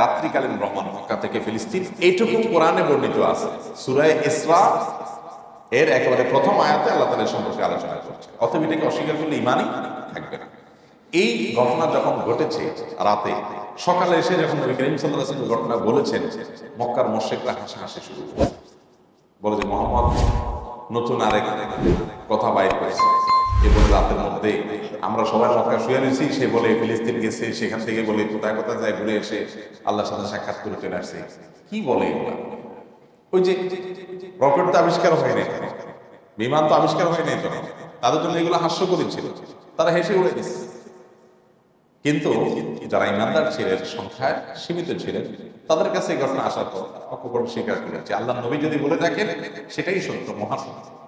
রাত্রিকালীন ভ্রমণ মক্কা থেকে ফিলিস্তিন। এইটুকু কোরআনে বর্ণিত আছে। সুরায় ইসরা এর একেবারে প্রথম আয়াতে আল্লাহ তালা সম্পর্কে আলোচনা করছে অতএব এটাকে অস্বীকার করলে ইমানই থাকবে না। এই ঘটনা যখন ঘটেছে রাতে, সকালে এসে যখন নবী করিম সাল্লাহ ঘটনা বলেছেন, মক্কার মোশেকরা হাসাহাসি শুরু বলে যে, মোহাম্মদ নতুন আরেক কথা বাইর করেছে। এ বলে রাতের মধ্যে আমরা সবাই মক্কা শুয়ে রয়েছি, সে বলে ফিলিস্তিন গেছে, সেখান থেকে বলে কোথায় কোথায় যায় ঘুরে এসে আল্লাহর সাথে সাক্ষাৎ করে চলে আসছে। কি বলে এগুলা? ওই যে রকেট তো আবিষ্কার হয়নি। বিমান তো আবিষ্কার হয়নি তো। তাদের জন্য এগুলো হাস্যকরী ছিল। তারা হেসে উড়ে গেছে। কিন্তু যারা ইমানদার ছিলেন, সংখ্যায় সীমিত ছিলেন, তাদের কাছে এই ঘটনা আসার পর অকপট স্বীকার করেছে। আল্লাহ নবী যদি বলে থাকেন, সেটাই সত্য মহাসত্য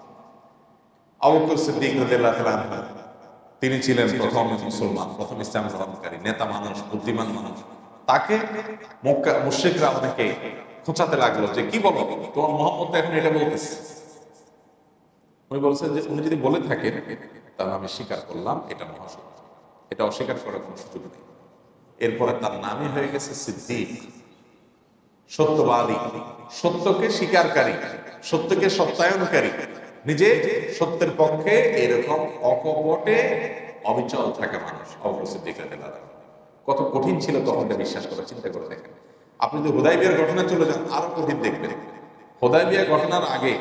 তিনি ছিলেন প্রথম মুসলমান, প্রথম ইসলাম গ্রহণকারী, নেতা মানুষ, বুদ্ধিমান মানুষ। তাকে মুশরিকরা অনেকে খোঁচাতে লাগল যে, কি বলো? তোমার মোহাম্মদ এখন এটা বলতেছে। উনি বলছেন যে, উনি যদি বলে থাকেন, তাহলে আমি স্বীকার করলাম এটা মহাসত্য। এটা অস্বীকার করার কোনো সুযোগ নেই। এরপরে তার নামই হয়ে গেছে সিদ্দিক। সত্যবাদী, সত্যকে স্বীকারকারী, সত্যকে সত্যায়নকারী নিজে সত্যের পক্ষে এরকম অকপটে অবিচল থাকা মানুষ অবশ্যই দেখে কত কঠিন ছিল তখন বিশ্বাস করা চিন্তা করে দেখেন। আপনি যদি হোদাই বিয়ার ঘটনা চলে যান, আরও কঠিন দেখবেন। হোদাই বিয়ার ঘটনার আগে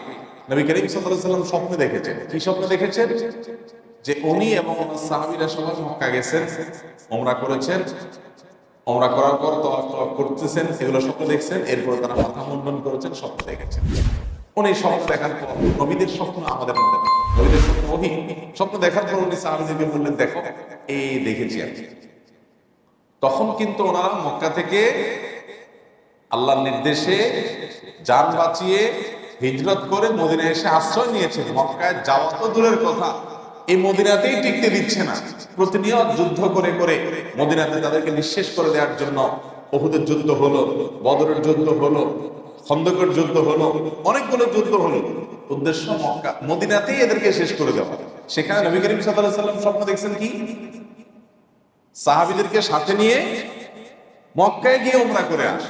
নবী করিম সাল্লাম স্বপ্ন দেখেছেন। কি স্বপ্ন দেখেছেন? যে উনি এবং ওনার সাহাবীরা সবাই মক্কা গেছেন ওমরা করেছেন। ওমরা করার পর তওয়াফ করতেছেন, এগুলো স্বপ্ন দেখছেন। এরপর তারা মাথা মুন্ডন করেছেন, স্বপ্ন দেখেছেন। উনি স্বপ্ন দেখার পর, নবীদের স্বপ্ন আমাদের মধ্যে নবীদের স্বপ্ন ওহি। স্বপ্ন দেখার পর উনি সাহাবীদেরকে বললেন, দেখো, এই দেখেছি আমি। তখন কিন্তু ওনারা মক্কা থেকে আল্লাহর নির্দেশে যান বাঁচিয়ে হিজরত করে মদিনা এসে আশ্রয় নিয়েছে মক্কায় যাওয়া তো দূরের কথা। এই মদিনাতেই টিকতে দিচ্ছে না। প্রতিনিয়ত যুদ্ধ করে করে মদিনাতে তাদেরকে নিঃশেষ করে দেওয়ার জন্য বহুদের যুদ্ধ হলো, বদরের যুদ্ধ হলো খন্দকের যুদ্ধ হলো, অনেকগুলো যুদ্ধ হলো। উদ্দেশ্য মক্কা। মদিনাতেই এদেরকে শেষ করে দেওয়া। সেখানে নবী করিম সাল্লাম স্বপ্ন দেখছেন কি? সাহাবিদেরকে সাথে নিয়ে মক্কায় গিয়ে উমরা করে আস।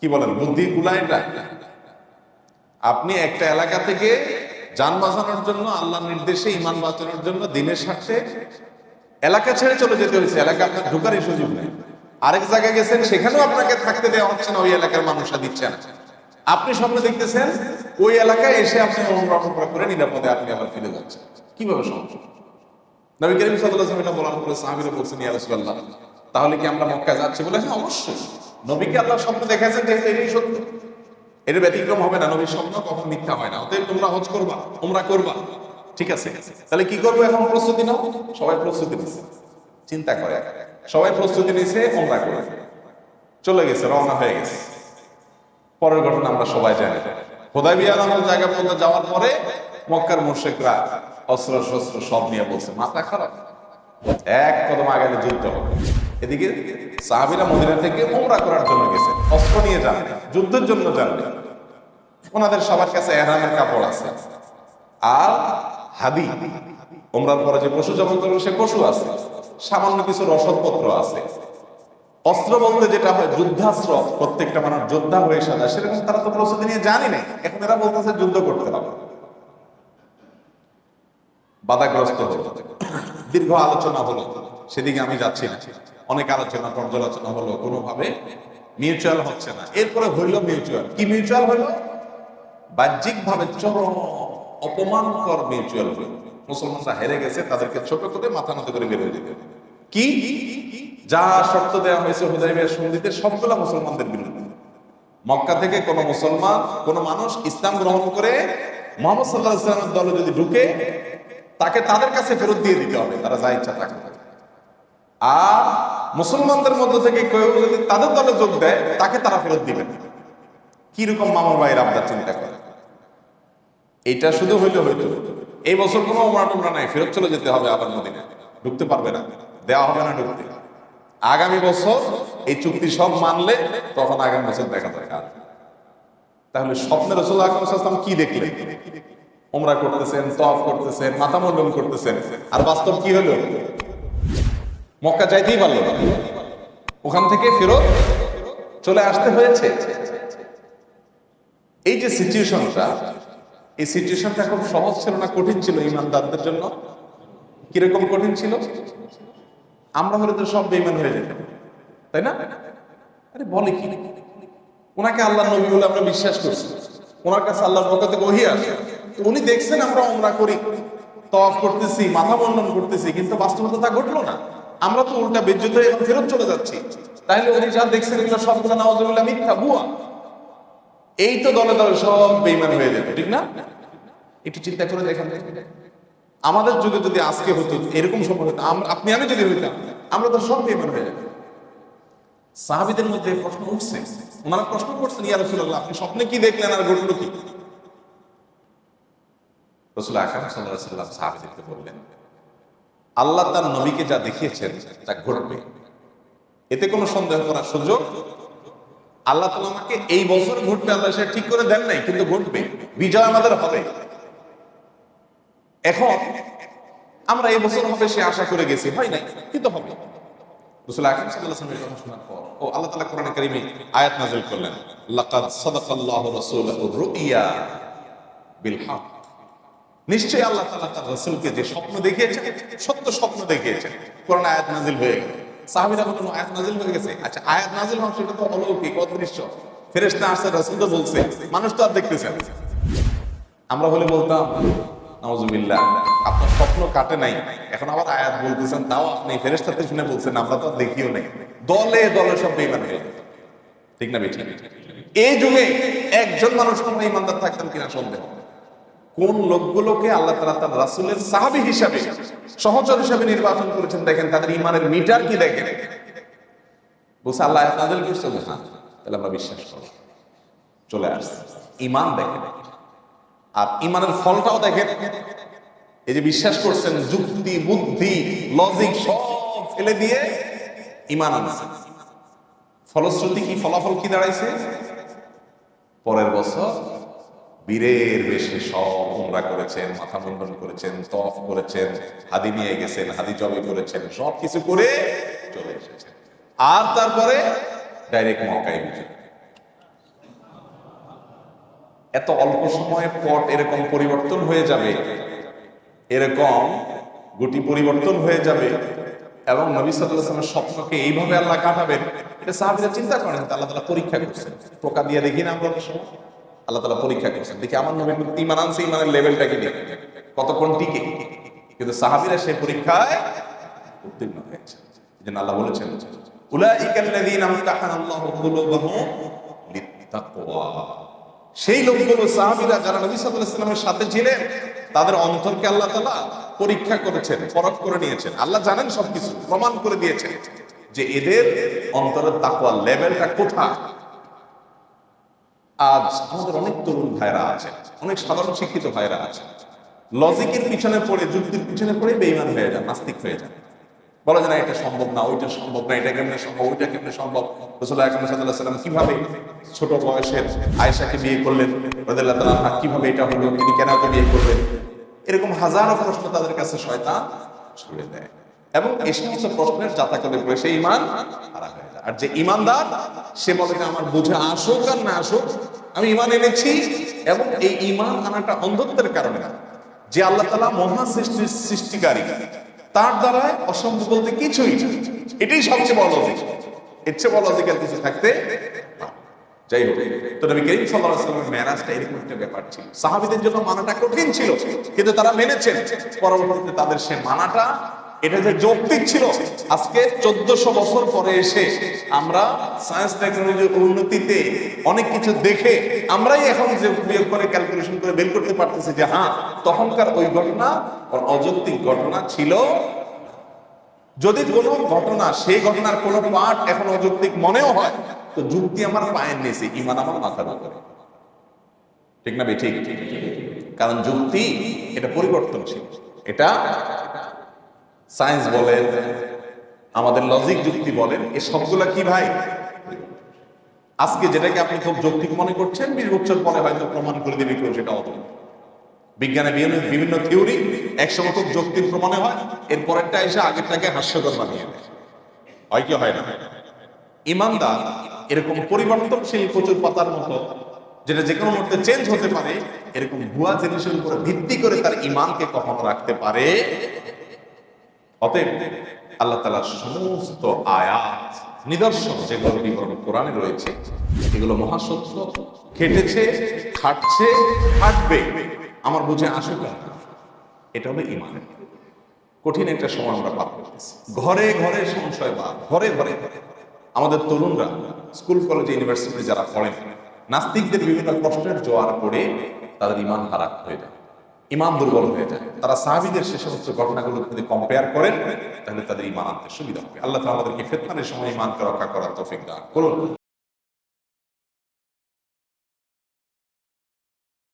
কি বলেন? বুদ্ধি এটা আপনি একটা এলাকা থেকে যান বাঁচানোর জন্য, আল্লাহর নির্দেশে ইমান বাঁচানোর জন্য দিনের স্বার্থে এলাকা ছেড়ে চলে যেতে হয়েছে। এলাকা আপনার ঢোকারই সুযোগ নেই। আরেক জায়গায় গেছেন, সেখানেও আপনাকে থাকতে দেওয়া হচ্ছে না, ওই এলাকার মানুষরা দিচ্ছে না। আপনি স্বপ্ন দেখতেছেন, ওই এলাকায় এসে আপনি অনুরক্ষণ করে নিরাপদে আপনি আবার ফিরে যাচ্ছেন। কীভাবে সম্ভব? নবী করিম সাল্লাল্লাহু আলাইহি বলার পরে সাহাবীরা বলছেন, ইয়া তাহলে কি আমরা মক্কা যাচ্ছি বলে? হ্যাঁ অবশ্যই। নবীকে আল্লাহ স্বপ্ন দেখাইছেন যেহেতু এটাই সত্য। এর ব্যতিক্রম হবে না, নবীর স্বপ্ন কখন মিথ্যা হয় না। অতএব তোমরা হজ করবা তোমরা করবা। ঠিক আছে? তাহলে কি করব এখন? প্রস্তুতি নাও। সবাই প্রস্তুতি নিচ্ছে চিন্তা করে সবাই প্রস্তুতি নিছে ওমরা করে। চলে গেছে, রওনা হয়ে গেছে। পরের ঘটনা আমরা সবাই জানি। খোদাই বিয়া নামক জায়গা পর্যন্ত যাওয়ার পরে মক্কার মুর্শেকরা অস্ত্র শস্ত্র সব নিয়ে বলছে, মাথা খারাপ। এক কদম আগালে যুদ্ধ হবে। এদিকে সাহাবিরা মদিনা থেকে উমরা করার জন্য গেছে। অস্ত্র নিয়ে যান, যুদ্ধের জন্য যান। ওনাদের সবার কাছে এহরামের কাপড় আছে। আর হাদি উমরার পরে যে পশু জমা করবে সে পশু আছে। সামান্য কিছু রসদপত্র আছে। অস্ত্র বলতে যেটা হয় যুদ্ধাস্ত্র, প্রত্যেকটা মানুষ যোদ্ধা হয়ে সাজা, সেরকম তারা তো প্রস্তুতি নিয়ে জানি নাই। এখন এরা বলতেছে যুদ্ধ করতে হবে। বাধাগ্রস্ত হলো। দীর্ঘ আলোচনা হলো। সেদিকে আমি যাচ্ছি না। অনেক আলোচনা, পর্যালোচনা হলো। কোনোভাবে মিউচুয়াল হচ্ছে না। এরপরে হইল মিউচুয়াল। কি মিউচুয়াল হইল? বাহ্যিক ভাবে চরম অপমানকর মিউচুয়াল হইল। মুসলমানরা হেরে গেছে, তাদেরকে ছোট করে মাথা নত করে বেরোয় দিতে। কি? যা শর্ত দেওয়া হয়েছে হুদাইবিয়া সন্ধিতে সবগুলা মুসলমানদের বিরুদ্ধে। মক্কা থেকে কোন মুসলমান, কোন মানুষ ইসলাম গ্রহণ করে মোহাম্মদ সাল্লাহ ইসলামের দলে যদি ঢুকে, তাকে তাদের কাছে ফেরত দিয়ে দিতে হবে, তারা যা ইচ্ছা তাকে আর মুসলমানদের মধ্য থেকে কেউ যদি তাদের দলে যোগ দেয়, তাকে তারা ফেরত দিবেন কীরকম মামার ভাইয়ের আপনার চিন্তা করে? এটা শুধু হইলে হইতো। এই বছর কোনো ওমরা টোমরা নাই, ফেরত চলে যেতে হবে আবার মদিনা ঢুকতে পারবে না, দেওয়া হবে না ঢুকতে। আগামী বছর এই চুক্তি সব মানলে তখন আগামী বছর দেখা দরকার। তাহলে স্বপ্নের রসুল আকরম কি দেখলেন? ওমরা করতেছেন তফ করতেছেন, মাথা মন্ডন করতেছেন। আর বাস্তব কি হলো? মক্কা যাইতেই পারল না। ওখান থেকে ফেরত চলে আসতে হয়েছে। এই যে সিচুয়েশনটা এই সিচুয়েশনটা খুব সহজ ছিল না, কঠিন ছিল ইমানদারদের জন্য? কীরকম কঠিন ছিল? আমরা হলে তো সব বেইমান হয়ে যেতাম, তাই না? আরে বলে কি? ওনাকে আল্লাহ নবী বলে আমরা বিশ্বাস করছি। ওনার কাছে আল্লাহর পক্ষ থেকে ওহি আসে। উনি দেখছেন আমরা ওমরা করি তফ করতেছি, মাথা বন্ধন করতেছি, কিন্তু বাস্তবতা তা ঘটলো না। আমরা তো উল্টা হয়ে ফেরত চলে যাচ্ছি। তাহলে উনি যা দেখছেন এগুলো সবগুলো নওয়াজুবিল্লাহ মিথ্যা, ভুয়া। এই তো দলে দলে সব বেইমান হয়ে যেত ঠিক না? একটু চিন্তা করে দেখেন। আমাদের যুগে যদি আজকে হতো, এরকম সময় হতো আপনি আমি যদি হইতাম, আমরা তো সব বেইমান হয়ে যাবে সাহাবিদের মধ্যে প্রশ্ন উঠছে। ওনারা প্রশ্ন করছেন, ইয়া রাসূলুল্লাহ, আপনি স্বপ্নে কি দেখলেন আর ঘটলো কি? রাসূল সাল্লাম সাহাবীদেরকে বললেন, আল্লাহ তার নবীকে যা দেখিয়েছেন, তা ঘটবে। এতে কোনো সন্দেহ করার সুযোগ আল্লাহ তালা আমাকে এই বছর ঘটবে আল্লাহ সেটা ঠিক করে দেন নাই, কিন্তু ঘটবে বিজয় আমাদের হবে। এখন আমরা এই বছর হবে সে আশা করে গেছি, হয় নাই? কিন্তু হবে। ও আল্লাহ আয়াত করলেন নিশ্চয়ই আল্লাহ তার রাসূলকে যে স্বপ্ন দেখিয়েছেন, সত্য স্বপ্ন দেখিয়েছেন, কোরআন আয়াত নাযিল হয়ে গেল। সাহাবীরা আয়াত নাযিল হয়ে গেছে। আচ্ছা আয়াত নাযিল হওয়া সেটা তো অলৌকিক, অদৃশ্য। আসছে তো বলছে, মানুষ তো আর দেখতেছে আমরা হলে বলতাম, নাউজুবিল্লাহ, আপনার স্বপ্ন কাটে নাই, এখন আবার আয়াত বলতেছেন, তাও আপনি ফেরেশতাতে শুনে বলছেন, আমরা তো দেখিও নাই। দলে দলে সব বেঈমান হয়ে ঠিক না, বেঠিক? এই যুগে একজন মানুষ কোনো ইমানদার থাকতেন কিনা সন্দেহ? কোন লোকগুলোকে আল্লাহ তালা তার রাসুলের সাহাবি হিসাবে সহচর হিসাবে নির্বাচন করেছেন দেখেন তাদের ইমানের মিটার কি দেখেন? বলছে আল্লাহ নাযিল করছে বলছে, হ্যাঁ তাহলে আমরা বিশ্বাস করব। চলে আসছে। ইমান দেখেন। আর ইমানের ফলটাও দেখেন। এই যে বিশ্বাস করছেন যুক্তি বুদ্ধি লজিক সব ফেলে দিয়ে ইমান আনছে ফলশ্রুতি কি? ফলাফল কি দাঁড়াইছে? পরের বছর বীরের বেশে সব উমরা করেছেন, মাথা মুন্ডন করেছেন, তফ করেছেন, হাদি নিয়ে গেছেন, হাদি জবে করেছেন, সব কিছু করে চলে এসেছেন। আর তারপরে ডাইরেক্ট মক্কায় বিজয়। এত অল্প সময়ে পট এরকম পরিবর্তন হয়ে যাবে, এরকম গুটি পরিবর্তন হয়ে যাবে, এবং নবী সাল্লামের স্বপ্নকে এইভাবে আল্লাহ কাটাবেন, এটা সাহাবিরা চিন্তা করেন আল্লাহ তালা পরীক্ষা করছেন। টোকা দিয়ে দেখি না আমরা সময় আল্লাহ তালা পরীক্ষা করছেন। দেখি আমার নবীর প্রতি ইমান আনছে, ইমানের লেভেলটাকে দেখি কতক্ষণ টিকে? কিন্তু সাহাবিরা সেই পরীক্ষায় উত্তীর্ণ হয়েছে। জন্য আল্লাহ বলেছেন সেই লোকগুলো, সাহাবীরা যারা নবী আলাইহি সাথে ছিলেন, তাদের অন্তরকে আল্লাহ তাআলা পরীক্ষা করেছেন, পরখ করে নিয়েছেন। আল্লাহ জানেন সবকিছু, প্রমাণ করে দিয়েছেন যে এদের অন্তরের তাকওয়া লেভেলটা কোথায়? আজ আমাদের অনেক তরুণ ভাইরা আছে, অনেক সাধারণ শিক্ষিত ভাইরা আছে। লজিকের পিছনে পড়ে, যুক্তির পিছনে পড়ে বেইমান হয়ে যান, নাস্তিক হয়ে যান। বলা যায় না, এটা সম্ভব না, ওইটা সম্ভব না, এটা কেমনে সম্ভব, ওইটা কেমনে সম্ভব? সাল্লাম কীভাবে ছোট বয়সের আয়েশাকে বিয়ে করলেন? রদুল্লাহ তালা কীভাবে এটা হলো? তিনি কেন এত বিয়ে করলেন? এরকম হাজারো প্রশ্ন তাদের কাছে শয়তান ছুড়ে দেয়। এবং এই সমস্ত প্রশ্নের যাতা করে পড়ে সেই ইমান যায়। আর যে ইমানদার সে বলে আমার বুঝে আসুক আর না আসুক আমি ইমান এনেছি এবং এই ইমান আনাটা অন্ধত্বের কারণে না। যে আল্লাহ তালা মহা সৃষ্টির সৃষ্টিকারী, তার দ্বারা অসম্ভব বলতে কিছুই। এটাই সবচেয়ে বড় লজিক এর চেয়ে বড় লজিক্যাল কিছু থাকতে যাই হোক, তো নবী করিম সাল্লাল্লাহু আলাইহি ওয়াসাল্লামের মেরাজটা এরকম একটা ব্যাপার ছিল। সাহাবীদের জন্য মানাটা কঠিন ছিল, কিন্তু তারা মেনেছেন। পরবর্তীতে তাদের সে মানাটা এটা যে যৌক্তিক ছিল, আজকে চোদ্দশো বছর পরে এসে আমরা সায়েন্স টেকনোলজির উন্নতিতে অনেক কিছু দেখে আমরাই এখন যে বিয়োগ করে ক্যালকুলেশন করে বের করতে পারতেছি যে হ্যাঁ তখনকার ওই ঘটনা অযৌক্তিক ঘটনা ছিল। যদি কোনো ঘটনা, সেই ঘটনার কোনো পার্ট এখন অযৌক্তিক মনেও হয়, তো যুক্তি আমার পায়ের নিচে, ইমান আমার মাথার উপরে ঠিক না বে, ঠিক? কারণ যুক্তি এটা পরিবর্তনশীল। এটা সায়েন্স বলেন আমাদের লজিক যুক্তি বলেন এ সবগুলা কি ভাই? আজকে যেটাকে আপনি খুব যৌক্তিক মনে করছেন বিশ বছর পরে হয়তো প্রমাণ করে দিবে কেউ সেটা অত বিজ্ঞানে বিভিন্ন থিওরি একসময় খুব যৌক্তিক প্রমাণে হয় এর পরেরটা এসে আগেরটাকে হাস্যকর বানিয়ে হয় কি, হয় না? ইমানদার এরকম পরিবর্তনশীল প্রচুর পাতার মতো, যেটা যে কোনো মুহূর্তে চেঞ্জ হতে পারে, এরকম ভুয়া জিনিসের উপরে ভিত্তি করে তার ইমানকে কখনো রাখতে পারে অতএব আল্লাহ তালা সমস্ত আয়াত, নিদর্শন যেগুলো বিবরণ কোরআনে রয়েছে, এগুলো মহাসত্য খেটেছে খাটছে, খাটবে। আমার বুঝে আসুক এটা হবে ইমান কঠিন একটা সময় আমরা পার ঘরে ঘরে সংশয় বা ঘরে ঘরে। আমাদের তরুণরা স্কুল, কলেজ ইউনিভার্সিটি যারা পড়েন, নাস্তিকদের বিভিন্ন কষ্টের জোয়ার পড়ে তাদের ইমান হারাক হয়ে যায়। ইমান দুর্বল হয়ে যায়। তারা সাহাবিদের সে সমস্ত ঘটনাগুলো যদি কম্পেয়ার করেন, তাহলে তাদের ইমান আনতে সুবিধা হবে। আল্লাহ আমাদেরকে ফেতনার সময় ইমানকে রক্ষা করার তফিক দান করুন।